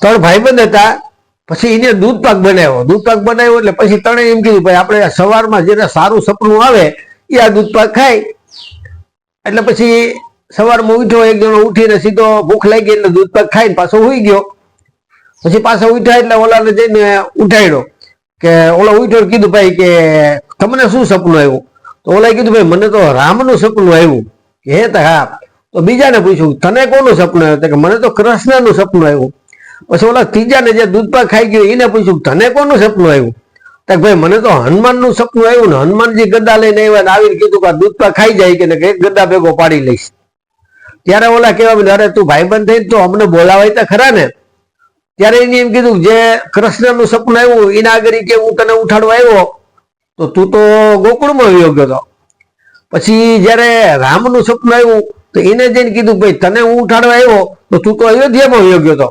ત્રણ ભાઈબંધ હતા, પછી એને દૂધ પાક બનાવ્યો. દૂધ પાક બનાવ્યો એટલે પછી ત્રણે એમ કીધું, ભાઈ, આપણે સવારમાં જેને સારું સપનું આવે, એ આ દૂધ પાક ખાય. એટલે પછી સવારમાં ઉઠ્યો, એક જણો ઉઠીને સીધો ભૂખ લાગી એટલે દૂધ પાક ખાઈને પાછો હોઈ ગયો. પછી પાછો ઉઠ્યા એટલે ઓલાને જઈને ઉઠાડ્યો કે ઓલો ઉઠ્યો કીધું, ભાઈ, કે તમને શું સપનું આવ્યું? તો ઓલા કીધું, ભાઈ, મને તો રામનું સપનું આવ્યું. કે હે તો હા તો બીજાને પૂછ્યું, તને કોનું સપનું આવ્યું? કે, મને તો કૃષ્ણનું સપનું આવ્યું. પછી ઓલા ત્રીજાને જે દૂધપાક ખાઈ ગયો, એને પૂછ્યું, તને કોનું સપનું આવ્યું? તો ભાઈ, મને તો હનુમાનનું સપનું આવ્યું ને, હનુમાનજી ગદા લઈને આવ્યા ને આવીને કીધું કે દૂધપાક ખાઈ જાય કે એક ગદા ભેગો પાડી લઈશ. ત્યારે ઓલા કહેવા અરે, તું ભાઈબંધ થઈને તો અમને બોલાવાય તો ખરા ને. ત્યારે એને એમ કીધું, જે કૃષ્ણનું સપનું આવ્યું, એના આગળ કે હું તને ઉઠાડવા આવ્યો, તો તું તો ગોકુળમાં વયો ગયો પછી જ્યારે રામનું સપનું આવ્યું, તો એને જઈને કીધું, ભાઈ, તને હું ઉઠાડવા આવ્યો, તો તું તો અયોધ્યામાં વયો ગયો હતો